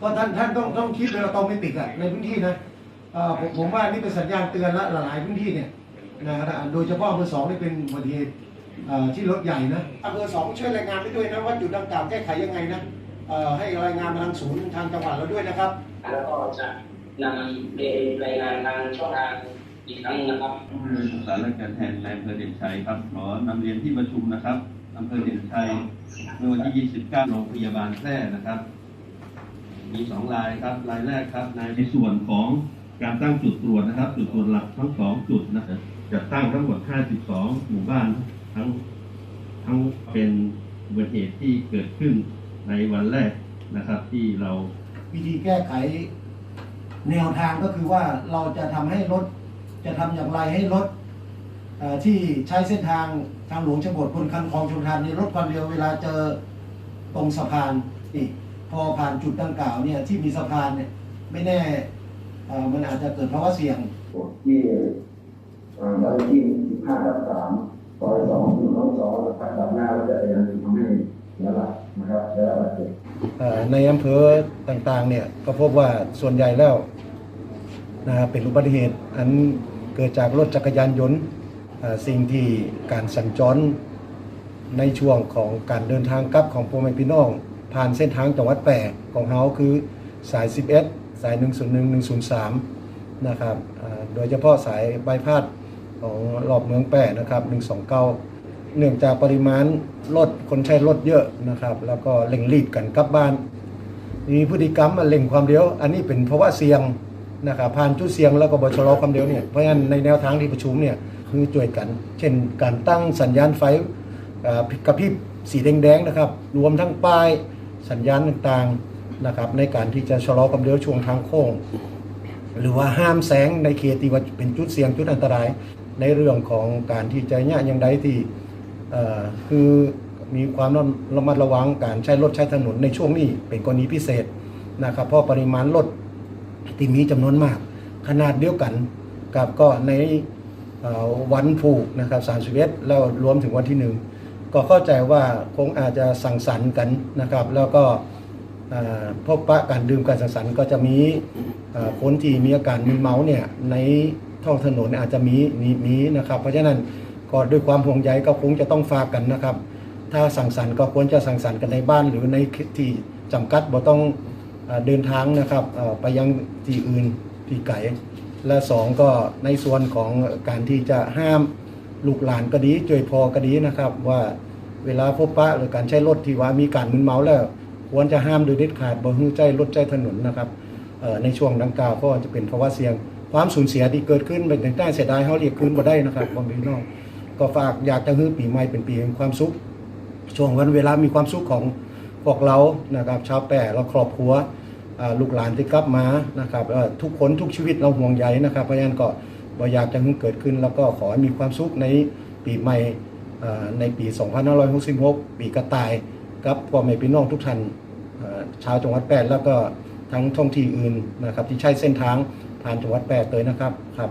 ก็ท่านท่านต้องต้องคิดเลยเราต้องไม่ติดอะในพื้นที่นะเอ่อผมผมว่านี่เป็นสัญญาณเตือนละหลายๆพื้นที่เนี่ยนะครับโดยเฉพาะอำเภอสองนี่เป็นอุบัติเหตุเอ่อที่รถใหญ่นะอำเภอสองช่วยรายงานไปด้วยนะว่าจุดดังกล่าวแก้ไขยังไงนะเอ่อให้รายงานมาทางศูนย์ทางจังหวัดเราด้วยนะครับ แล้วก็จะนำเรียนรายงานทางช่องทางอีกครั้งนะครับสารราชการแทนนายอำเภอเด่นชัยครับขอนำเรียนที่ประชุมนะครับอำเภอเด่นชัยเมื่อวันที่ 29 โรงพยาบาลแพร่นะครับ มีสองรายครับรายแรกครับนายในส่วนของการตั้งจุดตรวจนะครับ จุดตรวจหลักทั้งสองจุดนะครับจะตั้งทั้งหมด 52 หมู่บ้านทั้งทั้งเป็นอุบัติเหตุที่เกิดขึ้นในวันแรกนะครับ ที่เราวิธีแก้ไขแนวทางก็คือว่าเราจะทำให้รถจะทำอย่างไรให้รถเอ่อที่ใช้เส้นทางทางหลวงชนบทบนคันคลองชลประทานในลดความเร็วเวลาเจอตรงสะพานนี่ พอผ่านจุดดังกล่าวเนี่ยที่มีสะพานเนี่ยไม่แน่เอ่อมันอาจจะเกิดภาวะเสี่ยงที่เอ่อบ้านเลขที่15ทับ3ซอย2ถึงน้องสองนะครับตัดหน้ารถจักรยานยนต์ทำให้เสียหลักนะครับได้รับบาดเจ็บเอ่อในอำเภอต่างๆเนี่ยก็พบว่าส่วนใหญ่แล้วนะครับเป็นอุบัติเหตุอันเกิดจากรถจักรยานยนต์เอ่อสิ่งที่การสัญจรในช่วงของการเดินทางกลับของพ่อแม่พี่น้อง ผ่านเส้นทางจังหวัดแปรของเฮาคือสาย 11 สาย 101 103 นะครับโดยเฉพาะสายบายพาสของรอบเมืองแปรนะครับ 129 เนื่องจากปริมาณรถคนใช้รถเยอะนะครับ แล้วก็เร่งรีบกันกลับบ้านมีพฤติกรรมมาเร่งความเร็วอันนี้เป็นเพราะว่าเสี่ยงนะครับผ่านจุดเสี่ยงแล้วก็บชะลอความเร็วเนี่ยเพราะฉะนั้นในแนวทางที่ประชุมเนี่ยคือช่วยกัน เช่นการตั้งสัญญาณไฟกระพริบสีแดงๆนะครับ รวมทั้งป้าย สัญญาณต่างๆนะครับในการที่จะชะลอความเร็วช่วงทางโค้ง หรือว่าห้ามแสงในเขตที่ว่าเป็นจุดเสี่ยงจุดอันตรายในเรื่องของการที่จะเนี่ยอย่างใดที่คือมีความระมัดระวังการใช้รถใช้ถนนในช่วงนี้เป็นกรณีพิเศษนะครับเพราะปริมาณรถที่มีจำนวนมาก ขนาดเดียวกันกับก็ในวันผูกนะครับ31แล้วรวมถึงวันที่หนึ่ง ก็เข้าใจว่าคงอาจจะสั่งสรรค์กันนะครับ แล้วก็พบปะการดื่มการสังสรรค์ก็จะมีคนที่มีอาการมึนเมาเนี่ยในท้องถนนอาจจะมีมีมีนะครับ เพราะฉะนั้นก็ด้วยความห่วงใยก็คงจะต้องฝากกันนะครับ ถ้าสังสรรค์ก็ควรจะสังสรรค์กันในบ้านหรือในที่จำกัดบ่ต้องอเดินทางนะครับไปยังที่อื่นที่ไกลและสองก็ในส่วนของการที่จะห้าม ลูกหลานก็ดีช่วยพอก็ดีนะครับ ว่าเวลาพบปะหรือการใช้รถที่ว่ามีการมึนเมาแล้ว ควรจะห้ามโดยเด็ดขาดบ่ฮื้อใจรถใจถนนนะครับในช่วงดังกล่าวก็จะเป็นภาวะเสี่ยง ความสูญเสียที่เกิดขึ้นเป็นต่างๆเสียดายเขาเรียกคืนบ่ได้นะครับบ่มีน้องก็ฝากอยากจะฮื้อปีใหม่เป็นปีแห่งความสุขช่วงวันเวลามีความสุขของพวกเรานะครับชาวแปรเราครอบครัวลูกหลานที่กลับมานะครับทุกคนทุกชีวิตเราห่วงใยนะครับเพราะฉะนั้นก็ บ่อยากจะให้เกิดขึ้น แล้วก็ขอให้มีความสุขในปีใหม่ในปี 2566 ปีกระต่ายกับพ่อแม่พี่น้องทุกท่านชาวจังหวัดแปดแล้วก็ทั้งท่องที่อื่นนะครับที่ใช้เส้นทางผ่านจังหวัดแปดเลยนะครับครับ